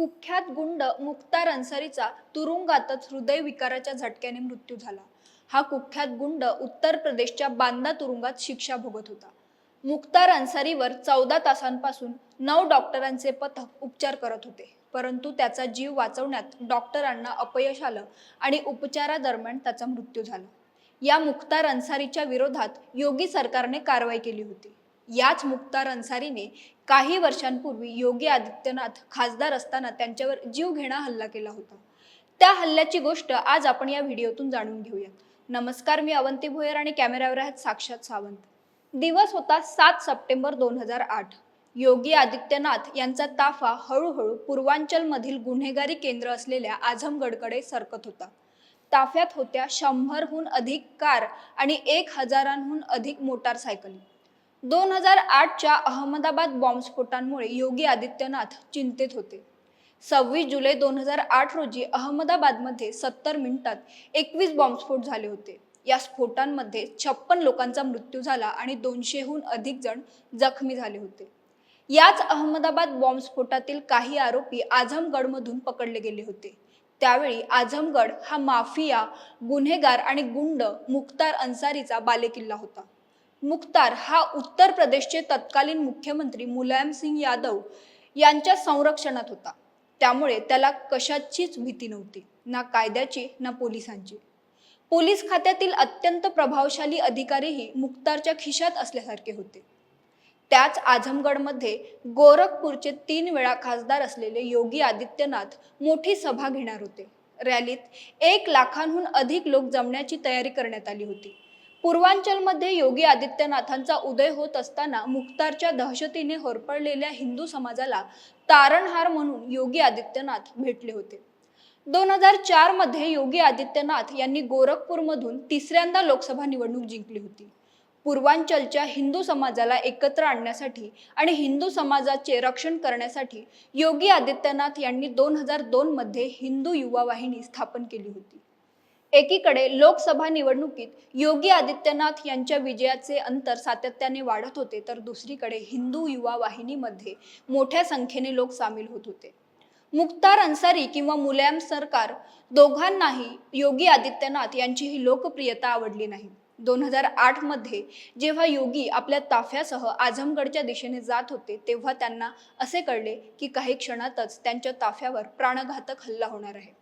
कुख्यात गुंड मुक्तार अन्सारीचा तुरुंगातच हृदयविकाराच्या झटक्याने मृत्यू झाला. हा कुख्यात गुंड उत्तर प्रदेशच्या बांदा तुरुंगात शिक्षा भोगत होता. मुक्तार अन्सारीवर चौदा तासांपासून नऊ डॉक्टरांचे पथक उपचार करत होते. परंतु त्याचा जीव वाचवण्यात डॉक्टरांना अपयश आलं आणि उपचारादरम्यान त्याचा मृत्यू झाला. या मुक्तार अन्सारीच्या विरोधात योगी सरकारने कारवाई केली होती. याच मुक्तार अन्सारीने काही वर्षांपूर्वी योगी आदित्यनाथ खासदार असताना त्यांच्यावर जीवघेणा हल्ला केला होता. त्या हल्ल्याची गोष्ट आज आपण या व्हिडिओतून जाणून घेऊयात. नमस्कार मी अवंती भोयर आणि कॅमेऱ्यावर आहेत साक्षात सावंत. दिवस होता सात सप्टेंबर दोन हजार आठ. योगी आदित्यनाथ यांचा ताफा हळूहळू पूर्वांचलमधील गुन्हेगारी केंद्र असलेल्या आझमगडकडे सरकत होता. ताफ्यात होत्या शंभरहून अधिक कार आणि एक हजारांहून अधिक मोटारसायकली. दोन हजार आठच्या अहमदाबाद बॉम्बस्फोटांमुळे योगी आदित्यनाथ चिंतेत होते. सव्वीस जुलै दोन हजार आठ रोजी अहमदाबादमध्ये सत्तर मिनिटात एकवीस बॉम्बस्फोट झाले होते. या स्फोटांमध्ये छप्पन लोकांचा मृत्यू झाला आणि दोनशेहून अधिक जण जखमी झाले होते. याच अहमदाबाद बॉम्बस्फोटातील काही आरोपी आझमगडमधून पकडले गेले होते. त्यावेळी आझमगड हा माफिया गुन्हेगार आणि गुंड मुख्तार अन्सारीचा बालेकिल्ला होता. मुख्तार हा उत्तर प्रदेशचे तत्कालीन मुख्यमंत्री मुलायम सिंग यादव यांच्या संरक्षणात होता. त्यामुळे त्याला कशाचीच भीती नव्हती ना कायद्याची ना पोलिसांची. पोलीस खात्यातील अत्यंत प्रभावशाली अधिकारीही मुख्तारच्या खिशात असल्यासारखे होते. त्याच आझमगडमध्ये गोरखपूरचे तीन वेळा खासदार असलेले योगी आदित्यनाथ मोठी सभा घेणार होते. रॅलीत एक लाखांहून अधिक लोक जमण्याची तयारी करण्यात आली होती. पूर्वांचलमध्ये योगी आदित्यनाथांचा उदय होत असताना मुख्तारच्या दहशतीने होरपळलेल्या हिंदू समाजाला तारणहार म्हणून योगी आदित्यनाथ भेटले होते. दोन हजार चारमध्ये योगी आदित्यनाथ यांनी गोरखपूरमधून तिसऱ्यांदा लोकसभा निवडणूक जिंकली होती. पूर्वांचलच्या हिंदू समाजाला एकत्र आणण्यासाठी आणि हिंदू समाजाचे रक्षण करण्यासाठी योगी आदित्यनाथ यांनी दोन हजार दोनमध्ये हिंदू युवा वाहिनी स्थापन केली होती. एकीकडे लोकसभा निवडणुकीत योगी आदित्यनाथ यांच्या विजयाचे अंतर सातत्याने वाढत होते तर दुसरीकडे हिंदू युवा वाहिनीमध्ये मोठ्या संख्येने लोक सामील होत होते. मुक्तार अन्सारी किंवा मुलायम सरकार दोघांनाही योगी आदित्यनाथ यांची ही लोकप्रियता आवडली नाही. दोन हजार आठमध्ये जेव्हा योगी आपल्या ताफ्यासह आझमगडच्या दिशेने जात होते तेव्हा त्यांना असे कळले की काही क्षणातच त्यांच्या ताफ्यावर प्राणघातक हल्ला होणार आहे.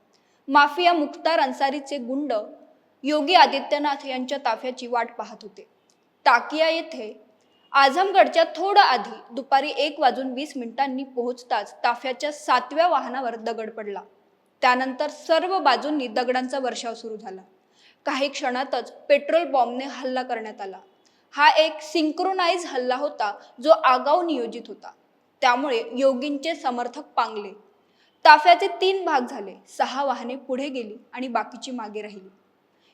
माफिया मुख्तार अन्सारीचे गुंड योगी आदित्यनाथ यांच्या ताफ्याची वाट पाहत होते. ताकिया येथे आझमगडच्या थोडं आधी दुपारी एक वाजून वीस मिनिटांनी पोहोचताच ताफ्याच्या सातव्या वाहनावर दगड पडला. त्यानंतर सर्व बाजूंनी दगडांचा वर्षाव सुरू झाला. काही क्षणातच पेट्रोल बॉम्बने हल्ला करण्यात आला. हा एक सिंक्रोनाइज हल्ला होता जो आगाऊ नियोजित होता. त्यामुळे योगींचे समर्थक पांगले. ताफ्याचे तीन भाग झाले. सहा वाहने पुढे गेली आणि बाकीची मागे राहिली.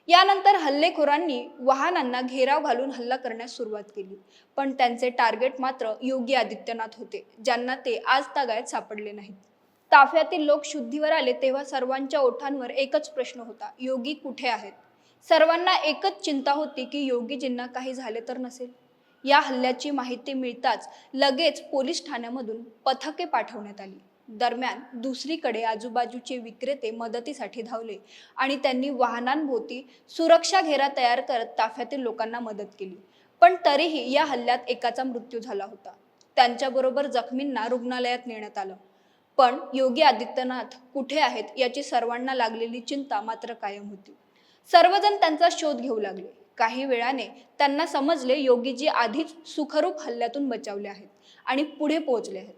यानंतर हल्लेखोरांनी वाहनांना घेराव घालून हल्ला करण्यास सुरुवात केली. पण त्यांचे टार्गेट मात्र योगी आदित्यनाथ होते ज्यांना ते आज तागायत सापडले नाहीत. ताफ्यातील लोक शुद्धीवर आले तेव्हा सर्वांच्या ओठांवर एकच प्रश्न होता योगी कुठे आहेत? सर्वांना एकच चिंता होती की योगीजींना काही झाले तर नसेल. या हल्ल्याची माहिती मिळताच लगेच पोलीस ठाण्यामधून पथके पाठवण्यात आली. दरम्यान दुसरीकडे आजूबाजूचे विक्रेते मदतीसाठी धावले आणि त्यांनी वाहनांभोवती सुरक्षा घेरा तयार करत ताफ्यातील लोकांना मदत केली. पण तरीही या हल्ल्यात एकाचा मृत्यू झाला होता. त्यांच्याबरोबर जखमींना रुग्णालयात नेण्यात आलं. पण योगी आदित्यनाथ कुठे आहेत याची सर्वांना लागलेली चिंता मात्र कायम होती. सर्वजण त्यांचा शोध घेऊ लागले. काही वेळाने त्यांना समजले योगीजी आधीच सुखरूप हल्ल्यातून बचावले आहेत आणि पुढे पोहोचले आहेत.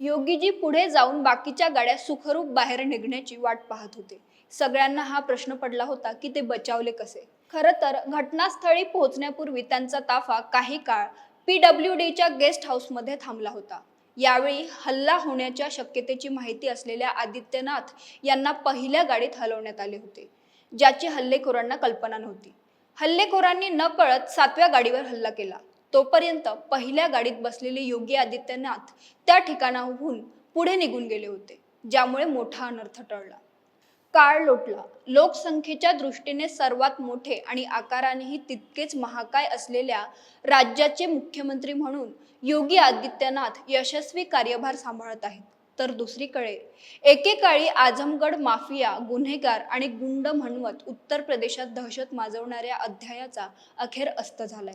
योगीजी पुढे जाऊन बाकीच्या गाड्या सुखरूप बाहेर निघण्याची वाट पाहत होते. सगळ्यांना हा प्रश्न पडला होता की ते बचावले कसे? खरं तर घटनास्थळी पोहोचण्यापूर्वी त्यांचा ताफा काही काळ पी डब्ल्यू डीच्या गेस्ट हाऊसमध्ये थांबला होता. यावेळी हल्ला होण्याच्या शक्यतेची माहिती असलेल्या आदित्यनाथ यांना पहिल्या गाडीत हलवण्यात आले होते ज्याची हल्लेखोरांना कल्पना नव्हती. हल्लेखोरांनी न कळत सातव्या गाडीवर हल्ला केला. तोपर्यंत पहिल्या गाडीत बसलेले योगी आदित्यनाथ त्या ठिकाणाहून पुढे निघून गेले होते ज्यामुळे मोठा अनर्थ टळला. काळ लोटला. लोकसंख्येच्या दृष्टीने सर्वात मोठे आणि आकारानेही तितकेच महाकाय असलेल्या राज्याचे मुख्यमंत्री म्हणून योगी आदित्यनाथ यशस्वी कार्यभार सांभाळत आहेत. तर दुसरीकडे एकेकाळी आझमगड माफिया गुन्हेगार आणि गुंड म्हणवत उत्तर प्रदेशात दहशत माजवणाऱ्या अध्यायाचा अखेर अस्त झालाय.